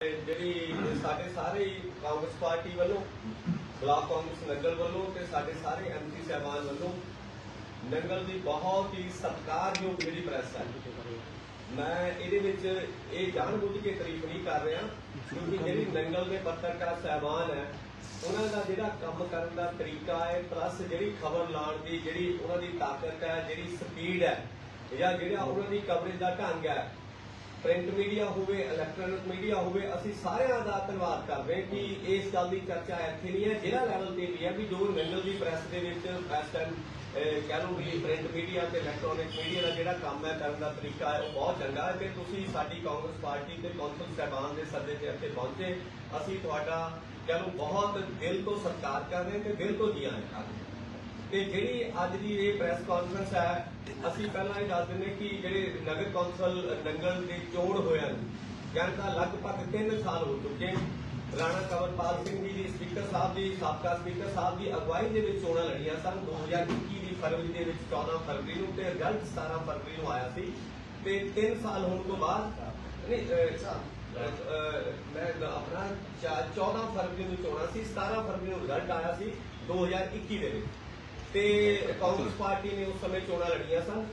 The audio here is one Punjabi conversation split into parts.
ਜਿਹੜੀ ਸਾਡੇ ਸਾਰੇ ਕਾਂਗਰਸ ਪਾਰਟੀ ਵੱਲੋਂ, ਬਲਾਕ ਕਾਂਗਰਸ ਨੰਗਲ ਵੱਲੋਂ ਤੇ ਸਾਡੇ ਸਾਰੇ ਐਮਪੀ ਸਹਿਬਾਨ ਵੱਲੋਂ ਨੰਗਲ ਦੀ ਬਹੁਤ ਹੀ ਸਤਿਕਾਰਯੋਗ ਜਿਹੜੀ ਪ੍ਰੈਸ ਹੈ, ਮੈਂ ਇਹਦੇ ਵਿੱਚ ਇਹ ਜਾਣਬੁੱਝ ਕੇ ਤਾਰੀਫ ਨਹੀਂ ਕਰ ਰਿਹਾ ਕਿਉਂਕਿ ਜਿਹੜੀ ਨੰਗਲ ਦੇ ਪੱਤਰਕਾਰ ਸਹਿਬਾਨ ਹੈ, ਉਹਨਾਂ ਦਾ ਜਿਹੜਾ ਕੰਮ ਕਰਨ ਦਾ ਤਰੀਕਾ ਹੈ ਪਲੱਸ ਜਿਹੜੀ ਖਬਰ ਲਾਉਣ ਦੀ ਜਿਹੜੀ ਉਹਨਾਂ ਦੀ ਤਾਕਤ ਹੈ, ਜਿਹੜੀ ਸਪੀਡ ਹੈ ਜਾਂ ਜਿਹੜਾ ਉਹਨਾਂ ਦੀ ਕਵਰੇਜ ਦਾ ਢੰਗ ਹੈ ਪ੍ਰਿੰਟ ਮੀਡੀਆ ਹੋਵੇ ਇਲੈਕਟ੍ਰੋਨਿਕ ਮੀਡੀਆ ਹੋਵੇ, ਅਸੀਂ ਸਾਰਿਆਂ ਦਾ ਧੰਨਵਾਦ ਕਰਦੇ ਕਿ ਇਸ ਗੱਲ ਦੀ ਚਰਚਾ ਇੱਥੇ ਨਹੀਂ ਹੈ। ਜ਼ਿਲ੍ਹਾ ਲੈਵਲ ਤੇ ਵੀ ਹੈ ਵੀ ਜੋ ਨੰਗਲ ਦੀ ਪ੍ਰੈਸ ਦੇ ਵਿੱਚ ਬੈਸਟ ਐਂਡ ਕਹਿ ਲਓ ਵੀ ਪ੍ਰਿੰਟ ਮੀਡੀਆ ਤੇ ਇਲੈਕਟ੍ਰੋਨਿਕ ਮੀਡੀਆ ਦਾ ਜਿਹੜਾ ਕੰਮ ਹੈ ਕਰਨ ਦਾ ਤਰੀਕਾ ਹੈ, ਉਹ ਬਹੁਤ ਚੰਗਾ ਹੈ ਤੇ ਤੁਸੀਂ ਸਾਡੀ ਕਾਂਗਰਸ ਪਾਰਟੀ ਤੇ ਕੌਂਸਲ ਸਹਿਬਾਨ ਦੇ ਸੱਦੇ ਤੇ ਇੱਥੇ ਪਹੁੰਚੇ। ਅਸੀਂ ਤੁਹਾਡਾ ਕਹਿ ਲਓ ਬਹੁਤ ਦਿਲ ਤੋਂ ਸਤਿਕਾਰ ਕਰਦੇ ਹਾਂ ਤੇ ਦਿਲ ਤੋਂ ਜੀ ਆਇਆਂ ਕਰਦੇ ਹਾਂ। ਤੇ ਜਿਹੜੀ ਅੱਜ ਦੀ ਇਹ ਪ੍ਰੈਸ ਕਾਨਫਰੰਸ ਹੈ, ਅਸੀਂ ਪਹਿਲਾਂ ਇਹ ਦੱਸ ਦਿੰਦੇ ਕਿ ਜਿਹੜੇ ਨਗਰ ਕੌਂਸਲ ਨੰਗਲ ਦੇ ਚੋਣ ਹੋਇਆ ਜਨ ਦਾ ਲਗਭਗ 3 ਸਾਲ ਹੋ ਚੁੱਕੇ ਰਾਣਾ ਕੰਵਰਪਾਲ ਸਿੰਘ ਜੀ ਦੀ ਸਪੀਕਰ ਸਾਹਿਬ ਦੀ, ਸਾਬਕਾ ਸਪੀਕਰ ਸਾਹਿਬ ਦੀ ਅਗਵਾਈ ਦੇ ਵਿੱਚ ਚੋਣਾਂ ਲੜੀਆਂ ਸਨ। 2021 ਦੀ ਫਰਵਰੀ ਦੇ ਵਿੱਚ 14 ਫਰਵਰੀ ਨੂੰ ਤੇ ਰਿਜ਼ਲਟ 17 ਫਰਵਰੀ ਨੂੰ ਆਇਆ ਸੀ। ਤੇ 3 ਸਾਲ ਹੋਣ ਤੋਂ ਬਾਅਦ, ਨਹੀਂ ਮੈਂ ਆਪਣਾ 14 ਫਰਵਰੀ ਨੂੰ ਚੋਣਾਂ ਸੀ 17 ਫਰਵਰੀ ਨੂੰ ਰਿਜ਼ਲਟ ਆਇਆ ਸੀ 2021 ਦੇ ਵਿੱਚ। ਤੇ ਕਾਂਗਰਸ ਪਾਰਟੀ ਨੇ ਉਸ ਸਮੇਂ ਚੋਣਾਂ ਲੜੀਆਂ ਸਨ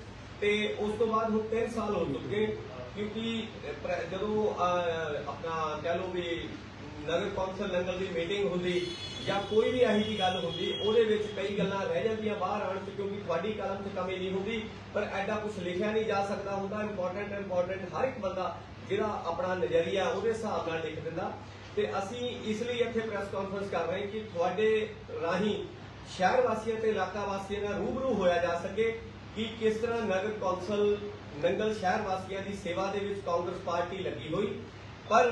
ਤੇ ਉਸ ਤੋਂ ਬਾਅਦ ਹੁਣ 3 ਸਾਲ ਹੋ ਚੁੱਕੇ ਕਿਉਂਕਿ ਪ੍ਰ- ਜਦੋਂ ਅਹ, ਆਪਣਾ ਕਹਿ ਲਓ ਵੀ ਨਗਰ ਕੌਂਸਲ ਨੰਗਲ ਦੀ ਮੀਟਿੰਗ ਹੁੰਦੀ ਜਾਂ ਕੋਈ ਵੀ ਇਹੋ ਜਿਹੀ ਗੱਲ ਹੁੰਦੀ ਉਹਦੇ ਵਿੱਚ ਕਈ ਗੱਲਾਂ ਰਹਿ ਜਾਂਦੀਆਂ ਬਾਹਰ ਆਉਣ ਚ ਕਿਉਂਕਿ ਤੁਹਾਡੀ ਕਲਮ 'ਚ ਕਮੀ ਨਹੀਂ ਹੁੰਦੀ ਪਰ ਐਡਾ ਕੁਝ ਲਿਖਿਆ ਨਹੀਂ ਜਾ ਸਕਦਾ ਹੁੰਦਾ ਇੰਪੋਰਟੈਂਟ ਇੰਪੋਰਟੈਂਟ ਹਰ ਇੱਕ ਬੰਦਾ ਜਿਹੜਾ ਆਪਣਾ ਨਜ਼ਰੀਆ ਉਹਦੇ ਹਿਸਾਬ ਨਾਲ ਲਿਖ ਦਿੰਦਾ ਤੇ ਅਸੀਂ ਇਸ ਲਈ ਇੱਥੇ ਪ੍ਰੈਸ ਕਾਨਫਰੰਸ ਕਰ ਰਹੇ ਕਿ ਤੁਹਾਡੇ ਰਾਹੀਂ ਸ਼ਹਿਰ ਵਾਸੀਆਂ ਤੇ ਇਲਾਕਾ ਵਾਸੀਆਂ ਨਾਲ ਰੂਬਰੂ ਹੋਇਆ ਜਾ ਸਕੇ ਕਿ ਕਿਸ ਤਰ੍ਹਾਂ ਨਗਰ ਕੌਂਸਲ ਨੰਗਲ ਸ਼ਹਿਰ ਵਾਸੀਆਂ ਦੀ ਸੇਵਾ ਦੇ ਵਿੱਚ ਕਾਂਗਰਸ ਪਾਰਟੀ ਲੱਗੀ ਹੋਈ। ਪਰ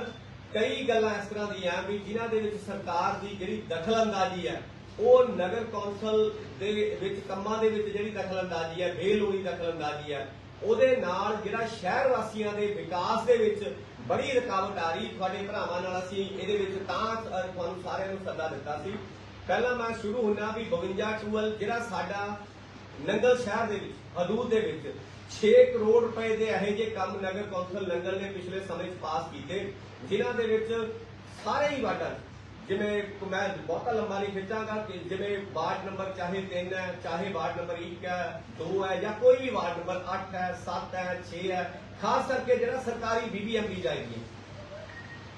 ਕਈ ਗੱਲਾਂ ਇਸ ਤਰ੍ਹਾਂ ਦੀਆਂ ਵੀ ਜਿਨ੍ਹਾਂ ਦੇ ਵਿੱਚ ਸਰਕਾਰ ਦੀ ਜਿਹੜੀ ਦਖਲਅੰਦਾਜ਼ੀ ਹੈ, ਉਹ ਨਗਰ ਕੌਂਸਲ ਦੇ ਵਿੱਚ ਕੰਮਾਂ ਦੇ ਵਿੱਚ ਜਿਹੜੀ ਦਖਲਅੰਦਾਜ਼ੀ ਹੈ, ਬੇਲੋੜੀ ਦਖਲਅੰਦਾਜ਼ੀ ਹੈ, ਉਹਦੇ ਨਾਲ ਜਿਹੜਾ ਸ਼ਹਿਰ ਵਾਸੀਆਂ ਦੇ ਵਿਕਾਸ ਦੇ ਵਿੱਚ ਬੜੀ ਰੁਕਾਵਟ ਆ ਰਹੀ। ਤੁਹਾਡੇ ਭਰਾਵਾਂ ਨਾਲ ਅਸੀਂ ਇਹਦੇ ਵਿੱਚ ਤਾਂ ਤੁਹਾਨੂੰ ਸਾਰਿਆਂ ਨੂੰ ਸੱਦਾ ਦਿੱਤਾ ਸੀ। ਪਹਿਲਾਂ ਮੈਂ ਸ਼ੁਰੂ ਹੁੰਨਾ ਵੀ 52 ਟੂਅਲ ਜਿਹੜਾ ਸਾਡਾ ਨੰਗਲ ਸ਼ਹਿਰ ਦੇ ਵਿੱਚ ਹਦੂਦ ਦੇ ਵਿੱਚ 6 ਕਰੋੜ ਰੁਪਏ ਦੇ ਇਹੋ ਜਿਹੇ ਕੰਮ ਨਗਰ ਕੌਂਸਲ ਨੰਗਲ ਨੇ ਪਿਛਲੇ ਸਮੇਂ 'ਚ ਪਾਸ ਕੀਤੇ, ਜਿਨ੍ਹਾਂ ਦੇ ਵਿੱਚ ਸਾਰੇ ਹੀ ਵਾਟਰ ਜਿਵੇਂ ਮੈਂ ਬਹੁਤਾ ਲੰਬਾ ਨਹੀਂ ਖਿੱਚਾਂਗਾ ਕਿ ਜਿਵੇਂ ਵਾਰਡ ਨੰਬਰ ਚਾਹੇ 3 ਹੈ, ਚਾਹੇ ਵਾਰਡ ਨੰਬਰ 1 ਹੈ 2 ਹੈ ਜਾਂ ਕੋਈ ਵੀ ਵਾਰਡ ਨੰਬਰ 8 ਹੈ 7 ਹੈ 6 ਹੈ, ਖਾਸ ਕਰਕੇ ਜਿਹੜਾ ਸਰਕਾਰੀ ਬੀਬੀਐਮਬੀ ਜਾਏਗੀ।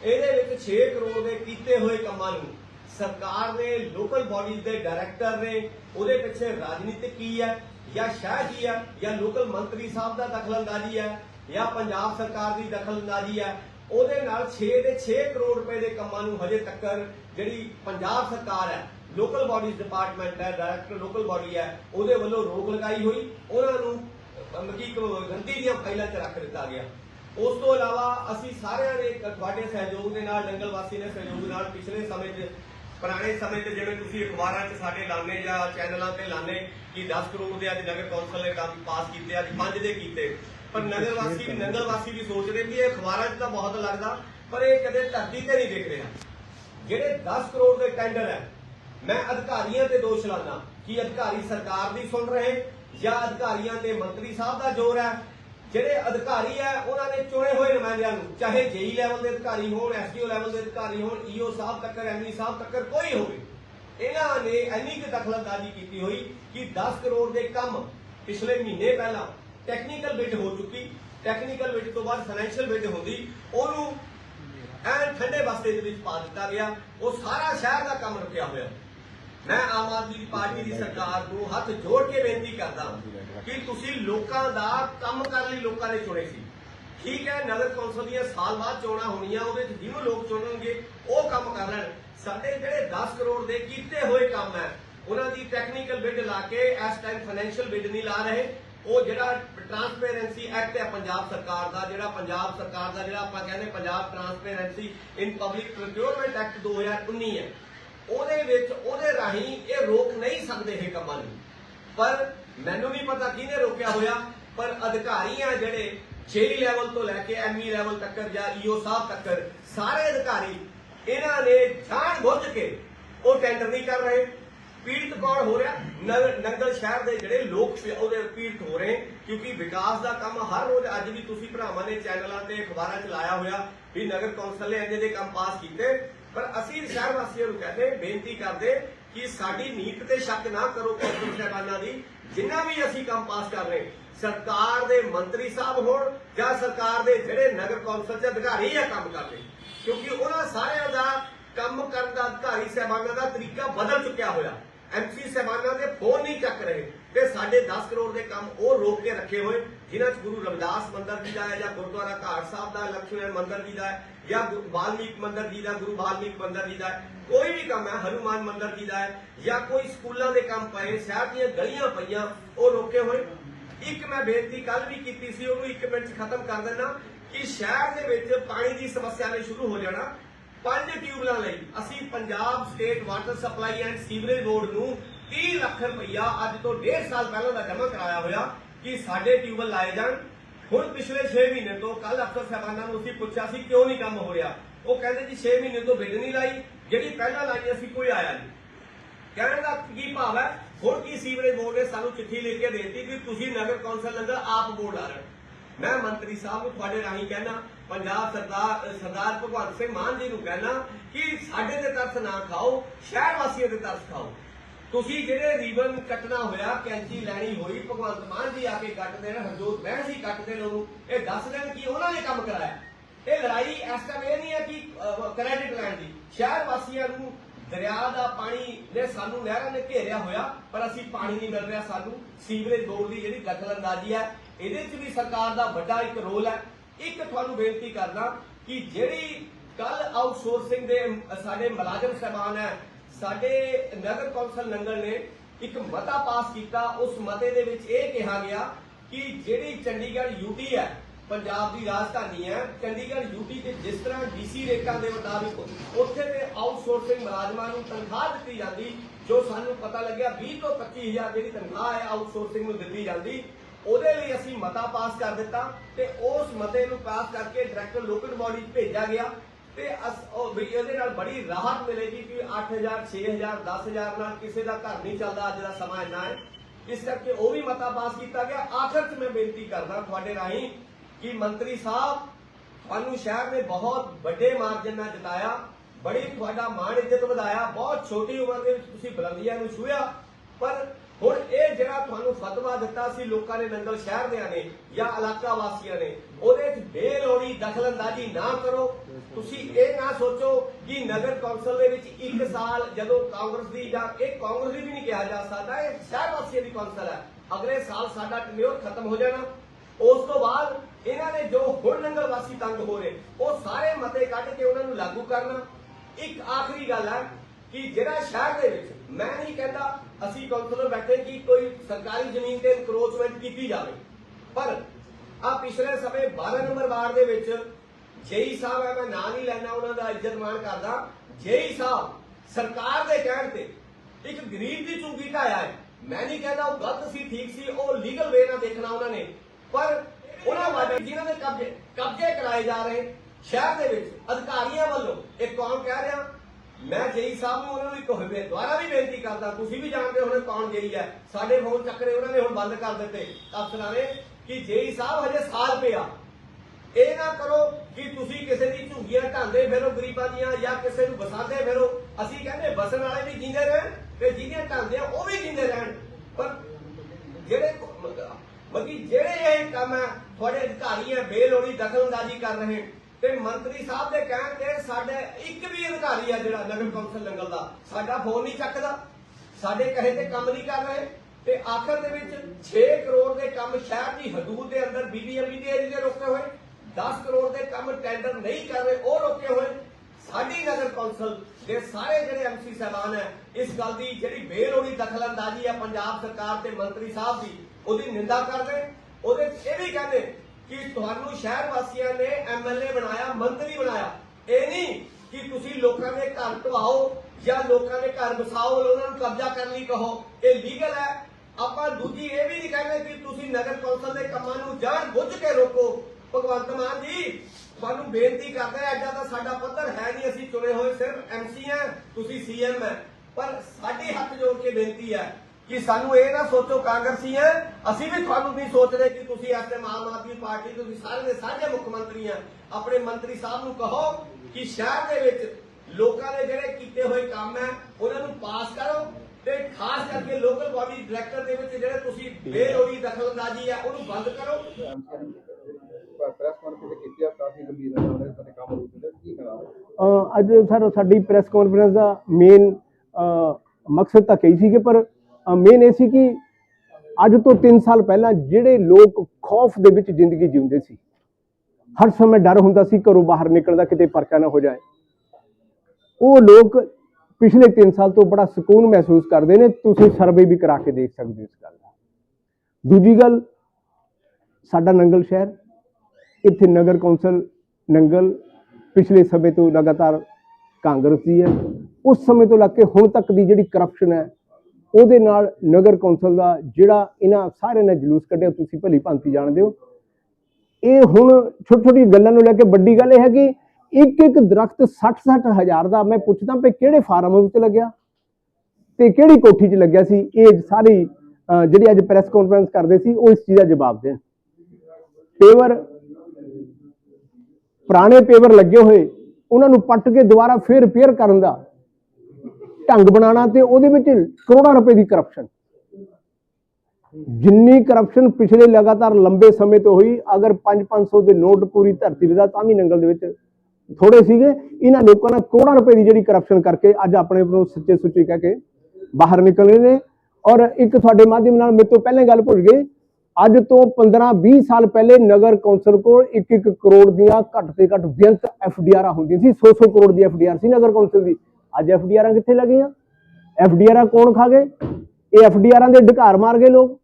ਇਹਦੇ ਵਿੱਚ 6 ਕਰੋੜ ਦੇ ਕੀਤੇ ਹੋਏ ਕੰਮਾਂ ਨੂੰ ਸਰਕਾਰ ਨੇ ਲੋਕਲ ਬਾਡੀਜ਼ ਦੇ ਡਾਇਰੈਕਟਰ ਨੇ, ਉਹਦੇ ਪਿੱਛੇ ਰਾਜਨੀਤਿਕ ਕੀ ਹੈ? ਜਾਂ ਸ਼ਾਹ ਜੀ ਹੈ? ਜਾਂ ਲੋਕਲ ਮੰਤਰੀ ਸਾਹਿਬ ਦਾ ਦਖਲਅੰਦਾਜ਼ੀ ਹੈ? ਜਾਂ ਪੰਜਾਬ ਸਰਕਾਰ ਦੀ ਦਖਲਅੰਦਾਜ਼ੀ ਹੈ? ਉਹਦੇ ਨਾਲ 6 ਦੇ 6 ਕਰੋੜ ਰੁਪਏ ਦੇ ਕੰਮਾਂ ਨੂੰ ਹਜੇ ਤੱਕ ਜਿਹੜੀ ਪੰਜਾਬ ਸਰਕਾਰ ਹੈ ਲੋਕਲ ਬਾਡੀਜ਼ ਡਿਪਾਰਟਮੈਂਟ ਹੈ ਡਾਇਰੈਕਟਰ ਲੋਕਲ ਬਾਡੀ ਹੈ, ਉਹਦੇ ਵੱਲੋਂ ਰੋਕ ਲਗਾਈ ਹੋਈ। ਉਹਨਾਂ ਨੂੰ ਮਕੀ ਗੰਦੀ ਦੀਆਂ ਫਾਈਲਾਂ 'ਚ ਰੱਖ ਦਿੱਤਾ ਗਿਆ। ਉਸ ਤੋਂ ਇਲਾਵਾ ਅਸੀਂ ਸਾਰਿਆਂ ਨੇ, ਤੁਹਾਡੇ ਸਹਿਯੋਗ ਦੇ ਨਾਲ ਨੰਗਲ ਵਾਸੀ ਦੇ ਸਹਿਯੋਗ ਨਾਲ ਪਿਛਲੇ ਸਮੇਂ 'ਚ ਪੁਰਾਣੇ ਸਮੇਂ 'ਚ ਜਿਵੇਂ ਤੁਸੀਂ ਅਖਬਾਰਾਂ 'ਚ ਸਾਡੇ ਲਾਣੇ ਜਾਂ ਚੈਨਲਾਂ ਤੇ ਲਾਣੇ ਕਿ 10 ਕਰੋੜ ਦੇ ਅੱਜ ਨਗਰ ਕੌਂਸਲ ਨੇ ਕੰਮ ਪਾਸ ਕੀਤੇ ਅੱਜ 5 ਦੇ ਕੀਤੇ। ਪਰ ਨਗਰ ਵਾਸੀ ਵੀ ਨੰਗਲ ਵਾਸੀ ਵੀ ਸੋਚਦੇ ਕਿ ਇਹ ਅਖਬਾਰਾਂ 'ਚ ਤਾਂ ਬਹੁਤ ਲੱਗਦਾ ਪਰ ਇਹ ਕਦੇ ਧਰਤੀ ਤੇ ਨਹੀਂ ਦਿਖ ਰਿਹਾ ਜਿਹੜੇ 10 ਕਰੋੜ ਦੇ ਟੈਂਡਰ ਹੈ ਮੈਂ ਅਧਿਕਾਰੀਆਂ ਤੇ ਦੋਸ਼ ਲਾਣਾ ਕਿ ਅਧਿਕਾਰੀ ਸਰਕਾਰ ਦੀ ਸੁਣ ਰਹੇ ਜਾਂ ਅਧਿਕਾਰੀਆਂ ਤੇ ਮੰਤਰੀ ਸਾਹਿਬ ਦਾ ਜ਼ੋਰ ਹੈ ਜਿਹੜੇ ਅਧਿਕਾਰੀ ਹੈ ਉਹਨਾਂ ਨੇ ਚੁਣੇ ਹੋਏ ਨੁਮਾਇੰਦਿਆਂ ਨੂੰ, ਚਾਹੇ ਜੇਈ ਲੈਵਲ ਦੇ ਅਧਿਕਾਰੀ ਹੋਣ ਐਸਡੀਓ ਲੈਵਲ ਦੇ ਅਧਿਕਾਰੀ ਹੋਣ ਈਓ ਸਾਹਿਬ ਤੱਕ ਐਮਈ ਸਾਹਿਬ ਤੱਕ, ਕੋਈ ਹੋਵੇ, ਇਹਨਾਂ ਨੇ ਇੰਨੀ ਕੁ ਦਖਲਅੰਦਾਜ਼ੀ ਕੀਤੀ ਹੋਈ ਕਿ 10 ਕਰੋੜ ਦੇ ਕੰਮ ਪਿਛਲੇ ਮਹੀਨੇ ਪਹਿਲਾਂ ਟੈਕਨੀਕਲ ਬਿਡ ਹੋ ਚੁੱਕੀ ਟੈਕਨੀਕਲ ਬਿਡ ਤੋਂ ਬਾਅਦ ਫਾਈਨੈਂਸ਼ੀਅਲ ਬਿਡ ਹੁੰਦੀ ਉਹਨੂੰ ਐਨ ਠੰਡੇ ਬਸਤੇ ਦੇ ਵਿੱਚ ਪਾ ਦਿੱਤਾ ਗਿਆ, ਉਹ ਸਾਰਾ ਸ਼ਹਿਰ ਦਾ ਕੰਮ ਰੁਕਿਆ ਹੋਇਆ। ਮੈਂ ਆਮ ਆਦਮੀ ਪਾਰਟੀ ਦੀ ਸਰਕਾਰ ਨੂੰ ਹੱਥ ਜੋੜ ਕੇ ਬੇਨਤੀ ਕਰਦਾ ਕਿ ਤੁਸੀਂ ਲੋਕਾਂ ਦਾ ਕੰਮ ਕਰਨ ਲਈ ਲੋਕਾਂ ਨੇ ਚੁਣੇ ਸੀ। ਠੀਕ ਹੈ, ਨਗਰ ਕੌਂਸਲ ਦੀਆਂ ਸਾਲ ਬਾਅਦ ਚੋਣਾਂ ਹੋਣੀਆਂ, ਉਹਦੇ ਵਿੱਚ ਜਿਹਨੂੰ ਲੋਕ ਚੁਣਨਗੇ, ਉਹ ਕੰਮ ਕਰ ਲੈਣ। ਸਾਡੇ ਜਿਹੜੇ 10 ਕਰੋੜ ਦੇ ਕੀਤੇ ਹੋਏ ਕੰਮ ਹੈ, ਉਹਨਾਂ ਦੀ ਟੈਕਨੀਕਲ ਬਿੱਡ ਲਾ ਕੇ ਇਸ ਟਾਈਮ ਫਾਈਨੈਂਸ਼ੀਅਲ ਬਿਡ ਨਹੀਂ ਲਾ ਰਹੇ। ਉਹ ਜਿਹੜਾ ਟਰਾਂਸਪੇਰੈਂਸੀ ਐਕਟ ਹੈ, ਪੰਜਾਬ ਸਰਕਾਰ ਦਾ, ਜਿਹੜਾ ਪੰਜਾਬ ਸਰਕਾਰ ਦਾ, ਜਿਹੜਾ ਆਪਾਂ ਕਹਿੰਦੇ Punjab transparency in public procurement act 2019 ਹੈ। ਉਹਦੇ ਵਿੱਚ, ਉਹਦੇ ਰਾਹੀਂ ਇਹ ਰੋਕ ਨਹੀਂ ਸਕਦੇ ਇਹ ਕੰਮਾਂ ਨੂੰ। ਪਰ ਮੈਨੂੰ ਨਹੀਂ ਪਤਾ ਕਿਹਨੇ ਰੋਕਿਆ ਹੋਇਆ, ਪਰ ਅਧਿਕਾਰੀ ਆ ਜਿਹੜੇ ਜੇਈ ਲੈਵਲ ਤੋਂ ਲੈ ਕੇ ਐਮਈ ਲੈਵਲ ਤੱਕ ਜਾਂ ਈਓ ਸਾਹਿਬ ਤੱਕ ਸਾਰੇ ਅਧਿਕਾਰੀ ਇਹਨਾਂ ਨੇ ਜਾਣ ਬੁੱਝ ਕੇ ਉਹ ਟੈਂਡਰ ਨਹੀਂ ਕਰ ਰਹੇ। ਪੀੜਤ ਕੌਣ ਹੋ ਰਿਹਾ? ਨਗ- ਨੰਗਲ ਸ਼ਹਿਰ ਦੇ ਜਿਹੜੇ ਲੋਕ ਉਹਦੇ ਪੀੜਤ ਹੋ ਰਹੇ। ਕਿਉਂਕਿ ਵਿਕਾਸ ਦਾ ਕੰਮ ਹਰ ਰੋਜ਼, ਅੱਜ ਵੀ ਤੁਸੀਂ ਭਰਾਵਾਂ ਨੇ ਚੈਨਲਾਂ ਤੇ ਅਖਬਾਰਾਂ 'ਚ ਲਾਇਆ ਹੋਇਆ ਵੀ ਨਗਰ ਕੌਂਸਲ ਨੇ ਇੰਨੇ ਦੇ ਕੰਮ ਪਾਸ ਕੀਤੇ। ਪਰ ਅਸੀਂ ਸ਼ਹਿਰ ਵਾਸੀਆਂ ਨੂੰ ਕਹਿੰਦੇ, ਬੇਨਤੀ ਕਰਦੇ ਕਿ ਸਾਡੀ ਨੀਤ ਤੇ ਸ਼ੱਕ ਨਾ ਕਰੋ ਕੌਂਸਲ ਸਾਹਿਬਾਨਾਂ ਦੀ, ਜਿੰਨਾ ਵੀ ਅਸੀਂ ਕੰਮ ਪਾਸ ਕਰ ਰਹੇ। ਸਰਕਾਰ ਦੇ ਮੰਤਰੀ ਸਾਹਿਬ ਹੋਣ ਜਾਂ ਸਰਕਾਰ ਦੇ ਜਿਹੜੇ ਨਗਰ ਕੌਂਸਲ 'ਚ ਅਧਿਕਾਰੀ ਆ ਕੰਮ ਕਰਦੇ ਕਿਉਂਕਿ ਉਹਨਾਂ ਸਾਰਿਆਂ ਦਾ ਕੰਮ ਕਰਨ ਦਾ ਅਧਿਕਾਰੀ ਸਹਿਬਾਨਾਂ ਦਾ ਤਰੀਕਾ ਬਦਲ ਚੁੱਕਿਆ ਹੋਇਆ। ਐਮਸੀ ਸਹਿਬਾਨਾਂ ਦੇ ਫੋਨ ਨਹੀਂ ਚੱਕ ਰਹੇ। ਤੇ ਸਾਡੇ 10 ਕਰੋੜ ਦੇ ਕੰਮ ਉਹ ਰੋਕ ਕੇ ਰੱਖੇ ਹੋਏ, ਜਿਨ੍ਹਾਂ 'ਚ ਗੁਰੂ ਰਵਿਦਾਸ ਮੰਦਿਰ ਜੀ ਦਾ ਹੈ ਜਾਂ ਗੁਰਦੁਆਰਾ ਘਾਟ ਸਾਹਿਬ ਦਾ ਲక్ష్ਮਣ ਮੰਦਿਰ ਜੀ ਦਾ ਹੈ ਜਾਂ ਵਾਲਮੀਕ ਮੰਦਿਰ ਜੀ ਦਾ, ਗੁਰੂ ਵਾਲਮੀਕ ਮੰਦਿਰ ਜੀ ਦਾ ਹੈ। ਕੋਈ ਵੀ ਕੰਮ ਹੈ, ਹਨੂਮਾਨ ਮੰਦਿਰ ਜੀ ਦਾ ਹੈ ਜਾਂ ਕੋਈ ਸਕੂਲਾਂ ਦੇ ਕੰਮ ਪਏ, ਸ਼ਹਿਰ ਦੀਆਂ ਗਲੀਆਂ ਪਈਆਂ, ਉਹ ਰੋਕੇ ਹੋਏ। ਇੱਕ ਮੈਂ ਬੇਨਤੀ ਕੱਲ ਵੀ ਕੀਤੀ ਸੀ, ਉਹਨੂੰ ਇੱਕ ਮਿੰਟ 'ਚ ਖਤਮ ਕਰ ਦੇਣਾ ਕਿ ਸ਼ਹਿਰ ਦੇ ਵਿੱਚ ਪਾਣੀ ਦੀ ਸਮੱਸਿਆ ਨੇ ਸ਼ੁਰੂ ਹੋ ਜਾਣਾ। ਪੰਜ ਟਿਊਬਲਾਂ ਲਈ ਅਸੀਂ Punjab state water supply and sewerage board ਨੂੰ 30 ਲੱਖ ਰੁਪਈਆ ਅੱਜ ਤੋਂ 1.5 ਸਾਲ ਪਹਿਲਾਂ ਦਾ ਜਮ੍ਹਾਂ ਕਰਾਇਆ ਹੋਇਆ ਕਿ ਸਾਡੇ ਟਿਊਬਲ ਲਾਏ ਜਾਣ। ਹੁਣ ਪਿਛਲੇ 6 ਮਹੀਨੇ ਤੋਂ ਕੱਲ ਅਫਸਰ ਸਾਹਿਬਾਨਾਂ ਨੂੰ ਅਸੀਂ ਪੁੱਛਿਆ ਸੀ ਕਿਉਂ ਨਹੀਂ ਕੰਮ ਹੋ ਰਿਹਾ। ਉਹ ਕਹਿੰਦੇ ਜੀ 6 ਮਹੀਨੇ ਤੋਂ ਬਿੱਲ ਨਹੀਂ ਲਾਈ, ਜਿਹੜੀ ਪਹਿਲਾਂ ਲਾਈ ਅਸੀਂ ਕੋਈ ਆਇਆ ਨਹੀਂ। ਕਹਿਣ ਦਾ ਕੀ ਭਾਵ ਹੈ? ਹੁਣ ਕੀ ਸੀਵਰੇਜ ਬੋਰਡ ਨੇ ਸਾਨੂੰ ਚਿੱਠੀ ਲਿਖ ਕੇ ਦੇਤੀ ਕਿ ਤੁਸੀਂ ਨਗਰ ਕੌਂਸਲ ਅੰਦਰ ਆਪ ਬੋਰਡ ਲਾ ਰਹੇ ਮੈਂ ਮੰਤਰੀ ਸਾਹਿਬ ਨੂੰ ਤੁਹਾਡੇ ਰਾਹੀਂ ਕਹਿਣਾ, ਪੰਜਾਬ ਸਰਦਾਰ ਸਰਦਾਰ ਭਗਵੰਤ ਸਿੰਘ ਮਾਨ ਜੀ ਨੂੰ ਕਹਿਣਾ ਕਿ ਸਾਡੇ ਤੇ ਤਰਸ ਨਾ ਖਾਓ, ਸ਼ਹਿਰ ਵਾਸੀਆਂ ਤੇ ਤਰਸ ਖਾਓ। ਤੁਸੀਂ ਜਿਹੜੇ ਰੀਬਨ ਕੱਟਣਾ ਹੋਇਆ, ਕੈਂਚੀ ਲੈਣੀ ਹੋਈ, ਭਗਵੰਤ ਮਾਨ ਜੀ ਆ ਕੇ ਕੱਟ ਦੇਣ ਹਰਜੋਤ ਬਹਿਣ ਜੀ ਕੱਟ ਦੇਣ ਉਹਨੂੰ, ਇਹ ਦੱਸ ਦੇਣ ਕਿ ਉਹਨਾਂ ਨੇ ਕੰਮ ਕਰਾਇਆ। ਇਹ ਲੜਾਈ ਇਸ ਟਾਈਮ ਇਹ ਨਹੀਂ ਹੈ ਕਿ ਕ੍ਰੈਡਿਟ ਲੈਣ ਦੀ। ਸ਼ਹਿਰ ਵਾਸੀਆਂ ਨੂੰ ਦਰਿਆ ਦਾ ਪਾਣੀ ਨੇ ਸਾਨੂੰ ਨਹਿਰਾਂ ਨੇ ਘੇਰਿਆ ਹੋਇਆ, ਪਰ ਅਸੀਂ ਪਾਣੀ ਨਹੀਂ ਮਿਲ ਰਿਹਾ ਸਾਨੂੰ। ਸੀਵਰੇਜ ਬੋਰਡ ਦੀ ਜਿਹੜੀ ਦਖਲਅੰਦਾਜ਼ੀ ਹੈ, ਇਹਦੇ 'ਚ ਵੀ ਸਰਕਾਰ ਦਾ ਵੱਡਾ ਇੱਕ ਰੋਲ ਹੈ। ਇੱਕ ਤੁਹਾਨੂੰ ਬੇਨਤੀ ਕਰਦਾ ਕਿ ਜਿਹੜੀ ਕੱਲ ਆਊਟਸੋਰਸਿੰਗ ਦੇ ਸਾਡੇ ਮੁਲਾਜ਼ਮ ਸਹਿਬਾਨ ਹੈ, ਸਾਡੇ ਨਗਰ ਕੌਂਸਲ ਨੰਗਲ ਨੇ ਇੱਕ ਮਤਾ ਪਾਸ ਕੀਤਾ। ਉਸ ਮਤੇ ਦੇ ਵਿੱਚ ਇਹ ਕਿਹਾ ਗਿਆ ਕਿ ਜਿਹੜੀ ਚੰਡੀਗੜ੍ਹ ਯੂਟੀ ਹੈ ਪੰਜਾਬ ਦੀ ਰਾਜਧਾਨੀ ਹੈ, ਚੰਡੀਗੜ੍ਹ ਯੂਟੀ ਤੇ ਜਿਸ ਤਰ੍ਹਾਂ ਡੀਸੀ ਰੇਟਾਂ ਦੇ ਮੁਤਾਬਿਕ ਉੱਥੇ ਦੇ ਆਊਟਸੋਰਸਿੰਗ ਮੁਲਾਜ਼ਮਾਂ ਨੂੰ ਤਨਖਾਹ ਦਿੱਤੀ ਜਾਂਦੀ, ਜੋ ਸਾਨੂੰ ਪਤਾ ਲੱਗਿਆ 20 ਤੋਂ 25000 ਜਿਹੜੀ ਤਨਖਾਹ ਹੈ ਆਊਟਸੋਰਸਿੰਗ ਨੂੰ ਦਿੱਤੀ ਜਾਂਦੀ, ਉਹਦੇ ਲਈ ਅਸੀਂ ਮਤਾ ਪਾਸ ਕਰ ਦਿੱਤਾ ਤੇ ਉਸ ਮਤੇ ਨੂੰ ਪਾਸ ਕਰਕੇ ਡਾਇਰੈਕਟਰ ਲੋਕਲ ਬਾਡੀ ਭੇਜਿਆ ਗਿਆ ਤੇ ਅਸ- ਉਹ ਇਹਦੇ ਨਾਲ ਬੜੀ ਰਾਹਤ ਮਿਲੇਗੀ ਕਿ 8000 6000 10000 ਨਾਲ ਕਿਸੇ ਦਾ ਘਰ ਨਹੀਂ ਚੱਲਦਾ, ਅੱਜ ਦਾ ਸਮਾਂ ਇੰਨਾ ਹੈ। ਇਸ ਕਰਕੇ ਉਹ ਵੀ ਮਤਾ ਪਾਸ ਕੀਤਾ ਗਿਆ। ਆਖਰ 'ਚ ਮੈਂ ਬੇਨਤੀ ਕਰਦਾ ਤੁਹਾਡੇ ਰਾਹੀਂ ਕਿ ਮੰਤਰੀ ਸਾਹਿਬ ਤੁਹਾਨੂੰ ਸ਼ਹਿਰ ਨੇ ਬਹੁਤ ਵੱਡੇ ਮਾਰਜਨ ਨਾਲ ਜਿਤਾਇਆ, ਬੜੀ ਤੁਹਾਡਾ ਮਾਣ ਇੱਜ਼ਤ ਵਧਾਇਆ, ਬਹੁਤ ਛੋਟੀ ਉਮਰ ਦੇ ਵਿੱਚ ਤੁਸੀਂ ਬੁਲੰਦੀਆਂ ਨੂੰ ਛੂਹਿਆ, ਪਰ ਹੁਣ ਇਹ ਜਿਹੜਾ ਤੁਹਾਨੂੰ ਫਤਵਾ ਦਿੱਤਾ ਸੀ ਲੋਕਾਂ ਨੇ ਨੰਗਲ ਸ਼ਹਿਰ ਦਿਆਂ ਨੇ ਜਾਂ ਇਲਾਕਾ ਵਾਸੀਆਂ ਨੇ, ਉਹਦੇ ਵਿੱਚ ਬੇਲੋੜੀ ਦਖਲਅੰਦਾਜ਼ੀ ਨਾ ਕਰੋ। ਤੁਸੀਂ ਇਹ ਨਾ ਸੋਚੋ ਕਿ ਨਗਰ ਕੌਂਸਲ ਦੇ ਵਿੱਚ ਇੱਕ ਸਾਲ ਜਦੋਂ ਕਾਂਗਰਸ ਦੀ ਜਾਂ ਇਹ ਕਾਂਗਰਸ ਦੀ ਵੀ ਨਹੀਂ ਕਿਹਾ ਜਾ ਸਕਦਾ, ਇਹ ਸ਼ਹਿਰ ਵਾਸੀਆਂ ਦੀ ਕੌਂਸਲ ਹੈ। ਅਗਲੇ ਸਾਲ ਸਾਡਾ ਟੈਨਿਓਰ ਖਤਮ ਹੋ ਜਾਣਾ। ਉਸ ਤੋਂ ਬਾਅਦ ਇਹਨਾਂ ਨੇ ਜੋ ਹੁਣ ਨੰਗਲ ਵਾਸੀ ਤੰਗ ਹੋ ਰਹੇ, ਉਹ ਸਾਰੇ ਮਤੇ ਕੱਢ ਕੇ ਉਹਨਾਂ ਨੂੰ ਲਾਗੂ ਕਰਨਾ। ਇੱਕ ਆਖਰੀ ਗੱਲ ਹੈ ਕਿ ਜਿਹੜਾ ਸ਼ਹਿਰ ਦੇ ਵਿੱਚ, ਮੈਂ ਨਹੀਂ ਕਹਿੰਦਾ ਅਸੀਂ ਕੌਂਸਲਰ ਬੈਠੇ ਕਿ ਕੋਈ ਸਰਕਾਰੀ ਜ਼ਮੀਨ ਤੇ ਇਨਕਰੋਚਮੈਂਟ ਕੀਤੀ ਜਾਵੇ, ਪਰ ਆ ਪਿਛਲੇ ਸਮੇਂ 12 ਨੰਬਰ ਵਾਰਡ ਦੇ ਵਿੱਚ ਜੇਈ ਸਾਹਿਬ ਹੈ, ਮੈਂ ਨਾਂ ਨਹੀਂ ਲੈਣਾ ਉਹਨਾਂ ਦਾ ਇੱਜ਼ਤ ਮਾਣ ਕਰਦਾ। ਜੇਈ ਸਾਹਿਬ ਸਰਕਾਰ ਦੇ ਕਹਿਣ ਤੇ ਇੱਕ ਗਰੀਬ ਦੀ ਚੁੰਗੀ ਢਾਇਆ ਹੈ। ਮੈਂ ਨਹੀਂ ਕਹਿੰਦਾ ਉਹ ਗਲਤ ਸੀ, ਠੀਕ ਸੀ, ਉਹ ਲੀਗਲ ਵੇ ਨਾਲ ਦੇਖਣਾ ਉਹਨਾਂ ਨੇ, ਪਰ ਉਹਨਾਂ ਵਾਲੇ ਜਿਨ੍ਹਾਂ ਦੇ ਕਬਜ਼ੇ ਕਬਜ਼ੇ ਕਰਾਏ ਜਾ ਰਹੇ ਸ਼ਹਿਰ ਦੇ ਵਿੱਚ, ਅਧਿਕਾਰੀਆਂ ਵੱਲੋਂ ਇਹ ਕੌਣ ਕਹਿ ਰਿਹਾ, ਮੈਂ ਜੇਈ ਸਾਹਿਬ ਨੂੰ ਉਹਨਾਂ ਨੂੰ ਇੱਕ ਹੋਵੇ ਦੁਆਰਾ ਵੀ ਬੇਨਤੀ ਕਰਦਾ, ਤੁਸੀਂ ਵੀ ਜਾਣਦੇ ਹੋਣੇ ਕੌਣ ਜੇਈ ਹੈ। ਸਾਡੇ ਫੋਨ ਚੱਕਰੇ ਉਹਨਾਂ ਨੇ ਹੁਣ ਬੰਦ ਕਰ ਦਿੱਤੇ। ਅਫਸਰਾਂ ਨੇ ਕਿ ਜੇਈ ਸਾਹਿਬ ਹਜੇ ਸਾਲ ਪਿਆ ਇਹ ਨਾ ਕਰੋ ਕਿ ਤੁਸੀਂ ਕਿਸੇ ਦੀ ਝੁੰਗੀਆਂ ਢਾਂਦੇ ਫਿਰੋ, ਗਰੀਬਾਂ ਦੀਆਂ ਜਾਂ ਕਿਸੇ ਨੂੰ ਵਸਾਦੇ ਫਿਰੋ। ਅਸੀਂ ਕਹਿੰਦੇ ਵਸਣ ਵਾਲੇ ਵੀ ਜਿੰਦੇ ਰਹਿਣ ਤੇ ਜਿਹਦੀਆਂ ਢਾਂਦੇ ਉਹ ਵੀ ਜਿੰਦੇ ਰਹਿਣ ਪਰ ਜਿਹੜੇ ਮੱਕੀ ਜਿਹੜੇ ਇਹ ਕੰਮ ਹੈ ਤੁਹਾਡੇ ਅਧਿਕਾਰੀ ਹੈ ਬੇਲੋੜੀ ਦਖਲਅੰਦਾਜ਼ੀ ਕਰ ਰਹੇ ਤੇ ਮੰਤਰੀ ਸਾਹਿਬ ਦੇ ਕਹਿਣ ਤੇ ਸਾਡੇ ਇੱਕ ਵੀ ਅਧਿਕਾਰੀ ਹੈ ਜਿਹੜਾ ਨਗਰ ਕੌਂਸਲ ਨੰਗਲ ਦਾ, ਸਾਡਾ ਫੋਨ ਨਹੀਂ ਚੱਕਦਾ। ਸਾਡੇ ਕਹੇ ਤੇ ਕੰਮ ਨਹੀਂ ਕਰ ਰਹੇ। ਤੇ ਆਖਰ ਦੇ ਵਿੱਚ 6 ਕਰੋੜ ਦੇ ਕੰਮ ਸ਼ਹਿਰ ਦੀ ਹਦੂਦ ਦੇ ਅੰਦਰ ਬੀਬੀਐਮਬੀ ਦੇ ਏਰੀਏ ਰੋਕੇ ਹੋਏ। 10 ਕਰੋੜ ਦੇ ਕੰਮ ਟੈਂਡਰ ਨਹੀਂ ਕਰ ਰਹੇ, ਉਹ ਰੋਕੇ ਹੋਏ। ਸਾਡੀ ਨਗਰ ਕੌਂਸਲ ਦੇ ਸਾਰੇ ਜਿਹੜੇ ਐਮਸੀ ਸਾਹਿਬਾਨ ਹੈ, ਇਸ ਗੱਲ ਦੀ ਜਿਹੜੀ ਬੇਲੋੜੀ ਦਖਲਅੰਦਾਜ਼ੀ ਹੈ ਪੰਜਾਬ ਸਰਕਾਰ ਤੇ ਮੰਤਰੀ ਸਾਹਿਬ ਦੀ, ਉਹਦੀ ਨਿੰਦਾ ਕਰਦੇ ਉਹਦੇ ਇਹ ਵੀ ਕਹਿੰਦੇ ਕਿ ਤੁਹਾਨੂੰ ਸ਼ਹਿਰ ਵਾਸੀਆਂ ਨੇ ਐਮਐਲਏ ਬਣਾਇਆ, ਮੰਤਰੀ ਬਣਾਇਆ। ਇਹ ਨਹੀਂ ਕਿ ਤੁਸੀਂ ਲੋਕਾਂ ਦੇ ਘਰ ਢਵਾਓ ਜਾਂ ਲੋਕਾਂ ਦੇ ਘਰ ਵਸਾਓ ਉਹਨਾਂ ਨੂੰ ਕਬਜ਼ਾ ਕਰਨ ਲਈ ਕਹੋ। ਇਹ ਲੀਗਲ ਹੈ। ਆਪਾਂ ਦੂਜੀ ਇਹ ਵੀ ਨਹੀਂ ਕਹਿੰਦੇ ਕਿ ਤੁਸੀਂ ਨਗਰ ਕੌਂਸਲ ਦੇ ਕੰਮਾਂ ਨੂੰ ਜਾਣ ਬੁੱਝ ਕੇ ਰੋਕੋ। ਭਗਵੰਤ ਮਾਨ ਜੀ, ਤੁਹਾਨੂੰ ਬੇਨਤੀ ਕਰਦਾ ਆ ਐਡਾ ਤਾਂ ਸਾਡਾ ਪੱਧਰ ਹੈ ਨਹੀਂ, ਅਸੀਂ ਚੁਣੇ ਹੋਏ ਸਿਰਫ ਐਮਸੀ ਹੈ ਤੁਸੀਂ ਸੀਐਮ ਹੈ ਪਰ ਸਾਡੀ ਹੱਥ ਜੋੜ ਕੇ ਬੇਨਤੀ ਹੈ ਕਿ ਸਾਨੂੰ ਇਹ ਨਾ ਸੋਚੋ ਕਾਂਗਰਸੀ ਹੈ ਅਸੀਂ ਵੀ ਤੁਹਾਨੂੰ ਨਹੀਂ ਸੋਚਦੇ ਕਿ ਤੁਸੀਂ ਟਾਈਮ ਆਮ ਆਦਮੀ ਪਾਰਟੀ ਤੁਸੀਂ ਸਾਰੇ ਦੇ ਸਾਰੇ ਮੁੱਖ ਮੰਤਰੀ ਆ। ਆਪਣੇ ਮੰਤਰੀ ਸਾਹਿਬ ਨੂੰ ਕਹੋ ਕਿ ਸ਼ਹਿਰ ਦੇ ਵਿੱਚ ਲੋਕਾਂ ਦੇ ਜਿਹੜੇ ਕੀਤੇ ਹੋਏ ਕੰਮ ਹੈ ਉਹਨਾਂ ਨੂੰ ਪਾਸ ਕਰੋ ਤੇ ਖਾਸ ਕਰਕੇ ਲੋਕਲ ਬਾਡੀ ਡਾਇਰੈਕਟਰ ਦੇ ਵਿੱਚ ਜਿਹੜੇ ਤੁਸੀਂ ਬੇਲੋੜੀ ਦਖਲਅੰਦਾਜ਼ੀ ਹੈ ਉਹਨੂੰ ਬੰਦ ਕਰੋ। ਪ੍ਰੈਸ ਕਾਨਫਰੰਸ ਕੀਤੀ ਆ ਕਾਫੀ ਗੰਭੀਰ ਨਾਲ ਸਾਡੇ ਕੰਮ ਰੁਕਦੇ ਕੀ ਕਰਾਂ? ਅ, ਅੱਜ ਸਰ ਸਾਡੀ ਪ੍ਰੈਸ ਕਾਨਫਰੰਸ ਦਾ ਮੇਨ ਮਕਸਦ ਤਾਂ ਕਈ ਸੀਗੇ ਪਰ ਮੇਨ ਇਹ ਸੀ ਕਿ ਅੱਜ ਤੋਂ 3 ਸਾਲ ਪਹਿਲਾਂ ਜਿਹੜੇ ਲੋਕ ਖੌਫ ਦੇ ਵਿੱਚ ਜ਼ਿੰਦਗੀ ਜਿਉਂਦੇ ਸੀ, ਹਰ ਸਮੇਂ ਡਰ ਹੁੰਦਾ ਸੀ ਘਰੋਂ ਬਾਹਰ ਨਿਕਲਦਾ ਕਿਤੇ ਪਰਚਾ ਨਾ ਹੋ ਜਾਏ। ਉਹ ਲੋਕ ਪਿਛਲੇ 3 ਸਾਲ ਤੋਂ ਬੜਾ ਸਕੂਨ ਮਹਿਸੂਸ ਕਰਦੇ ਨੇ, ਤੁਸੀਂ ਸਰਵੇ ਵੀ ਕਰਾ ਕੇ ਦੇਖ ਸਕਦੇ ਹੋ ਇਸ ਗੱਲ ਦਾ। ਦੂਜੀ ਗੱਲ, ਸਾਡਾ ਨੰਗਲ ਸ਼ਹਿਰ, ਇੱਥੇ ਨਗਰ ਕੌਂਸਲ ਨੰਗਲ ਪਿਛਲੇ ਸਮੇਂ ਤੋਂ ਲਗਾਤਾਰ ਕਾਂਗਰਸ ਦੀ ਹੈ। ਉਸ ਸਮੇਂ ਤੋਂ ਲੱਗ ਕੇ ਹੁਣ ਤੱਕ ਦੀ ਜਿਹੜੀ ਕਰਪਸ਼ਨ ਹੈ ਉਹਦੇ ਨਾਲ ਨਗਰ ਕੌਂਸਲ ਦਾ ਜਿਹੜਾ ਇਹਨਾਂ ਸਾਰਿਆਂ ਨੇ ਜਲੂਸ ਕੱਢਿਆ, ਤੁਸੀਂ ਭਲੀ ਭਾਂਤੀ ਜਾਣਦੇ ਹੋ। ਇਹ ਹੁਣ ਛੋਟੀ ਛੋਟੀ ਗੱਲਾਂ ਨੂੰ ਲੈ ਕੇ ਵੱਡੀ ਗੱਲ ਇਹ ਹੈ ਕਿ ਇੱਕ ਇੱਕ ਦਰਖਤ 60 60 ਹਜ਼ਾਰ ਦਾ, ਮੈਂ ਪੁੱਛਦਾ ਵੀ ਕਿਹੜੇ ਫਾਰਮ ਵਿੱਚ ਲੱਗਿਆ ਤੇ ਕਿਹੜੀ ਕੋਠੀ 'ਚ ਲੱਗਿਆ ਸੀ, ਇਹ ਸਾਰੀ ਜਿਹੜੀ ਅੱਜ ਪ੍ਰੈਸ ਕਾਨਫਰੰਸ ਕਰਦੇ ਸੀ, ਉਹ ਇਸ ਚੀਜ਼ ਦਾ ਜਵਾਬ ਦੇਣ। ਪੇਵਰ, ਪੁਰਾਣੇ ਪੇਵਰ ਲੱਗੇ ਹੋਏ, ਉਹਨਾਂ ਨੂੰ ਪੱਟ ਕੇ ਦੁਬਾਰਾ ਫੇਰ ਰਿਪੇਅਰ ਕਰਨ ਦਾ ਢੰਗ ਬਣਾਉਣਾ ਤੇ ਉਹਦੇ ਵਿੱਚ ਕਰੋੜਾਂ ਰੁਪਏ ਦੀ ਕਰਪਸ਼ਨ ਜਿੰਨੀ ਕਰਪਸ਼ਨ ਪਿਛਲੇ ਲਗਾਤਾਰ ਲੰਬੇ ਸਮੇਂ ਤੋਂ ਹੋਈ, ਅਗਰ 5-500 ਦੇ ਨੋਟ ਪੂਰੀ ਧਰਤੀ ਦਾ ਤਾਂ ਵੀ ਨੰਗਲ ਦੇ ਵਿੱਚ ਥੋੜੇ ਸੀਗੇ, ਇਹਨਾਂ ਲੋਕਾਂ ਨੇ ਕਰੋੜਾਂ ਰੁਪਏ ਦੀ ਜਿਹੜੀ ਕਰਪਸ਼ਨ ਕਰਕੇ ਅੱਜ ਆਪਣੇ ਆਪ ਨੂੰ ਸੱਚੇ ਸੁੱਚੇ ਕਹਿ ਕੇ ਬਾਹਰ ਨਿਕਲ ਨੇ। ਔਰ ਇੱਕ ਤੁਹਾਡੇ ਮਾਧਿਅਮ ਨਾਲ ਮੇਰੇ ਤੋਂ ਪਹਿਲੇ ਗੱਲ ਭੁੱਲ ਗਏ, ਅੱਜ ਤੋਂ 15-20 ਸਾਲ ਪਹਿਲੇ ਨਗਰ ਕੌਂਸਲ ਕੋਲ 1-1 ਕਰੋੜ ਦੀਆਂ ਘੱਟ ਤੇ ਘੱਟ ਬੇਅੰਤ ਐਫਡੀਆਰਾਂ ਹੁੰਦੀਆਂ ਸੀ 100-100 ਕਰੋੜ ਦੀ ਐਫਡੀਆਰ ਸੀ ਨਗਰ ਕੌਂਸਲ ਦੀ। ਅੱਜ ਐਫਡੀਆਰਾਂ ਕਿੱਥੇ ਲੱਗੀਆਂ? ਐਫਡੀਆਰਾਂ ਕੌਣ ਖਾ ਗਏ? ਇਹ ਐਫਡੀਆਰਾਂ ਦੇ ਢਕਾਰ ਮਾਰ ਗਏ ਲੋਕ।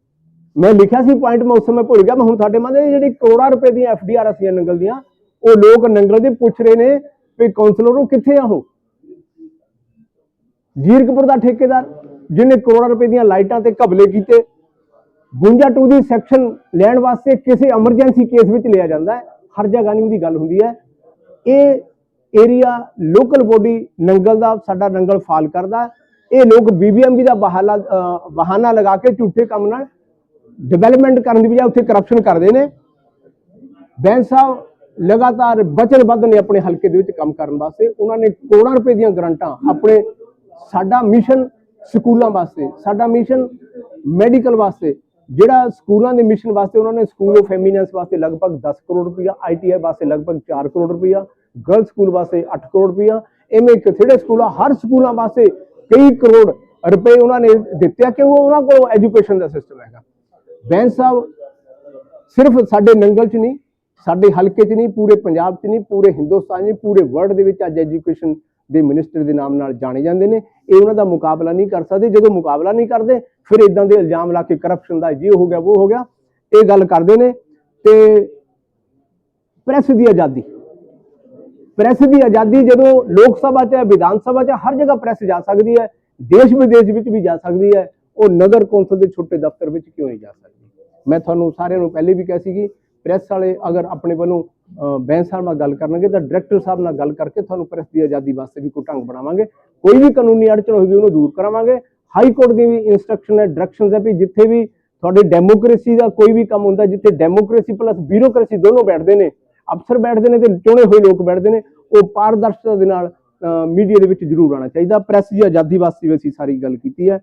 ਮੈਂ ਲਿਖਿਆ ਸੀ ਪੁਆਇੰਟ ਮੈਂ ਉਸ ਸਮੇਂ ਭੁੱਲ ਗਿਆ, ਮੈਂ ਹੁਣ ਤੁਹਾਡੇ ਮਾਦੇ ਜਿਹੜੀ ਕਰੋੜਾਂ ਰੁਪਏ ਦੀਆਂ ਐਫਡੀਆਰ ਅਸੀਂ ਨੰਗਲ ਦੀਆਂ, ਉਹ ਲੋਕ ਨੰਗਲ ਦੇ ਪੁੱਛ ਰਹੇ ਨੇ ਵੀ ਕਾਉਂਸਲਰ ਉਹ ਕਿੱਥੇ ਆ ਉਹ? ਜੀਰਕਪੁਰ ਦਾ ਠੇਕੇਦਾਰ, ਜਿਹਨੇ ਕਰੋੜਾਂ ਰੁਪਏ ਦੀਆਂ ਲਾਈਟਾਂ ਤੇ ਘਬਲੇ ਕੀਤੇ 52 ਦੀ ਸੈਕਸ਼ਨ ਲੈਣ ਵਾਸਤੇ ਕਿਸੇ ਐਮਰਜੈਂਸੀ ਕੇਸ ਵਿੱਚ ਲਿਆ ਜਾਂਦਾ ਹੈ। ਹਰ ਜਗ੍ਹਾ ਨਹੀਂ ਉਹਦੀ ਗੱਲ ਹੁੰਦੀ ਹੈ। ਇਹ ਏਰੀਆ ਲੋਕਲ ਬੋਡੀ ਨੰਗਲ ਦਾ ਸਾਡਾ ਨੰਗਲ ਫਾਲ ਕਰਦਾ ਇਹ ਲੋਕ ਬੀਬੀਐਮਬੀ ਦਾ ਬਹਾਨਾ ਬਹਾਨਾ ਲਗਾ ਕੇ ਝੂਠੇ ਕੰਮ ਨਾਲ ਡਿਵੈਲਪਮੈਂਟ ਕਰਨ ਦੀ ਬਜਾਏ ਉੱਥੇ ਕਰਪਸ਼ਨ ਕਰਦੇ ਨੇ। ਬੈਂਸ ਸਾਹਿਬ ਲਗਾਤਾਰ ਵਚਨਬੱਧ ਨੇ ਆਪਣੇ ਹਲਕੇ ਦੇ ਵਿੱਚ ਕੰਮ ਕਰਨ ਵਾਸਤੇ। ਉਹਨਾਂ ਨੇ ਕਰੋੜਾਂ ਰੁਪਏ ਦੀਆਂ ਗਰੰਟਾਂ ਆਪਣੇ ਸਾਡਾ ਮਿਸ਼ਨ ਸਕੂਲਾਂ ਵਾਸਤੇ, ਸਾਡਾ ਮਿਸ਼ਨ ਮੈਡੀਕਲ ਵਾਸਤੇ, ਜਿਹੜਾ ਸਕੂਲਾਂ ਦੇ ਮਿਸ਼ਨ ਵਾਸਤੇ ਉਹਨਾਂ ਨੇ ਸਕੂਲ ਆਫ ਐਮੀਨੈਂਸ ਵਾਸਤੇ ਲਗਭਗ 10 ਕਰੋੜ ਰੁਪਇਆ ਆਈਟੀਆਈ ਵਾਸਤੇ ਲਗਭਗ 4 ਕਰੋੜ ਰੁਪਇਆ ਗਰਲ ਸਕੂਲ ਵਾਸਤੇ 8 ਕਰੋੜ ਰੁਪਇਆ ਐਵੇਂ ਕਿਹੜੇ ਸਕੂਲਾਂ ਹਰ ਸਕੂਲਾਂ ਵਾਸਤੇ ਕਈ ਕਰੋੜ ਰੁਪਏ ਉਹਨਾਂ ਨੇ ਦਿੱਤੇ ਆ ਕਿ ਉਹ ਉਹਨਾਂ ਕੋਲ ਐਜੂਕੇਸ਼ਨ ਦਾ ਸਿਸਟਮ ਹੈਗਾ। ਬੈਂਸ ਸਾਹਿਬ, ਸਿਰਫ ਸਾਡੇ ਨੰਗਲ 'ਚ ਨਹੀਂ, ਸਾਡੇ ਹਲਕੇ 'ਚ ਨਹੀਂ, ਪੂਰੇ ਪੰਜਾਬ 'ਚ ਨਹੀਂ, ਪੂਰੇ ਹਿੰਦੁਸਤਾਨ 'ਚ ਨਹੀਂ, ਪੂਰੇ ਵਰਲਡ ਦੇ ਵਿੱਚ ਅੱਜ ਐਜੂਕੇਸ਼ਨ ਦੇ ਮਿਨਿਸਟਰ ਦੇ ਨਾਮ ਨਾਲ ਜਾਣੇ ਜਾਂਦੇ ਨੇ। ਇਹ ਉਹਨਾਂ ਦਾ ਮੁਕਾਬਲਾ ਨਹੀਂ ਕਰ ਸਕਦੇ। ਜਦੋਂ ਮੁਕਾਬਲਾ ਨਹੀਂ ਕਰਦੇ, ਫਿਰ ਇਦਾਂ ਦੇ ਇਲਜ਼ਾਮ ਲਾ ਕੇ ਕਰਪਸ਼ਨ ਦਾ ਜੀ ਹੋ ਗਿਆ, ਉਹ ਹੋ ਗਿਆ। ਇਹ ਗੱਲ ਕਰਦੇ ਨੇ ਤੇ ਪ੍ਰੈਸ ਦੀ ਆਜ਼ਾਦੀ। ਪ੍ਰੈਸ ਦੀ ਆਜ਼ਾਦੀ ਜਦੋਂ ਲੋਕ ਸਭਾ 'ਚ ਹੈ, ਵਿਧਾਨ ਸਭਾ 'ਚ ਹਰ ਜਗ੍ਹਾ ਪ੍ਰੈਸ ਜਾ ਸਕਦੀ ਹੈ, ਦੇਸ਼ ਵਿਦੇਸ਼ ਵਿੱਚ ਵੀ ਜਾ ਸਕਦੀ ਹੈ, ਉਹ ਨਗਰ ਕੌਂਸਲ ਦੇ ਛੋਟੇ ਦਫ਼ਤਰ ਵਿੱਚ ਕਿਉਂ ਨਹੀਂ ਜਾ ਸਕਦੀ? ਮੈਂ ਤੁਹਾਨੂੰ ਸਾਰਿਆਂ ਨੂੰ ਪਹਿਲੇ ਵੀ ਕਿਹਾ ਸੀਗੀ ਕਿ ਪ੍ਰੈਸ ਵਾਲੇ ਅਗਰ ਆਪਣੇ ਵੱਲੋਂ ਬੈਂਸ ਸਾਹਿਬ ਨਾਲ ਗੱਲ ਕਰਨਗੇ ਤਾਂ ਡਾਇਰੈਕਟਰ ਸਾਹਿਬ ਨਾਲ ਗੱਲ ਕਰਕੇ ਤੁਹਾਨੂੰ ਪ੍ਰੈਸ ਦੀ ਆਜ਼ਾਦੀ ਵਾਸਤੇ ਵੀ ਕੋਈ ਢੰਗ ਬਣਾਵਾਂਗੇ। ਕੋਈ ਵੀ ਕਾਨੂੰਨੀ ਅੜਚਣ ਹੋਏਗੀ ਉਹਨੂੰ ਦੂਰ ਕਰਾਵਾਂਗੇ। ਹਾਈ ਕੋਰਟ ਦੀ ਵੀ ਇਨਸਟਰਕਸ਼ਨ ਹੈ ਡਾਇਰੈਕਸ਼ਨਸ ਹੈ ਵੀ ਜਿੱਥੇ ਵੀ ਤੁਹਾਡੇ ਡੈਮੋਕ੍ਰੇਸੀ ਦਾ ਕੋਈ ਵੀ ਕੰਮ ਹੁੰਦਾ, ਜਿੱਥੇ ਡੈਮੋਕ੍ਰੇਸੀ ਪਲੱਸ ਬਿਊਰੋਕ੍ਰੇਸੀ ਦੋਨੋਂ ਬੈਠਦੇ ਨੇ ਅਫਸਰ ਬੈਠਦੇ ਨੇ ਤੇ ਚੁਣੇ ਹੋਏ ਲੋਕ ਬੈਠਦੇ ਨੇ, ਉਹ ਪਾਰਦਰਸ਼ਤਾ ਦੇ ਨਾਲ ਮੀਡੀਆ ਦੇ ਵਿੱਚ ਜ਼ਰੂਰ ਆਉਣਾ ਚਾਹੀਦਾ। ਪ੍ਰੈਸ ਦੀ ਆਜ਼ਾਦੀ ਵਾਸਤੇ ਵੀ ਅਸੀਂ ਸਾਰੀ ਗੱਲ ਕੀਤੀ ਹੈ।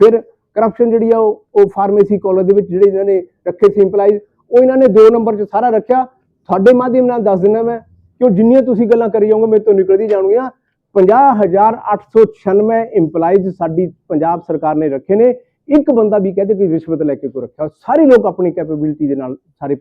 ਫਿਰ ਕਰਪਸ਼ਨ ਜਿਹੜੀ ਆ, ਉਹ ਉਹ ਫਾਰਮੇਸੀ ਕਾਲਜ ਦੇ ਵਿੱਚ ਜਿਹੜੇ ਇਹਨਾਂ ਨੇ ਰੱਖੇ ਸੀ ਇੰਪਲਾਈਜ਼ ਉਹ ਇਹਨਾਂ ਨੇ 2 ਨੰਬਰ 'ਚ ਸਾਰਾ ਰੱਖਿਆ। ਤੁਹਾਡੇ ਮਾਧਿਅਮ ਨਾਲ ਦੱਸ ਦਿੰਦਾ ਮੈਂ ਕਿ ਜਿੰਨੀਆਂ ਤੁਸੀਂ ਗੱਲਾਂ ਕਰੀ ਜਾਓਗੇ, ਮੇਰੇ ਤੋਂ ਨਿਕਲਦੀ ਜਾਣਗੀਆਂ। 50896 ਇੰਪਲਾਈਜ਼ ਸਾਡੀ ਪੰਜਾਬ ਸਰਕਾਰ ਨੇ ਰੱਖੇ ਨੇ। ਇੱਕ ਬੰਦਾ ਵੀ ਕਹਦੇ ਕਿ ਰਿਸ਼ਵਤ ਲੈ ਕੇ ਕੋ ਰੱਖਿਆ ਸਾਰੇ ਲੋਕ ਆਪਣੀ ਕੈਪੇਬਿਲਿਟੀ ਦੇ ਨਾਲ ਸਾਰੇ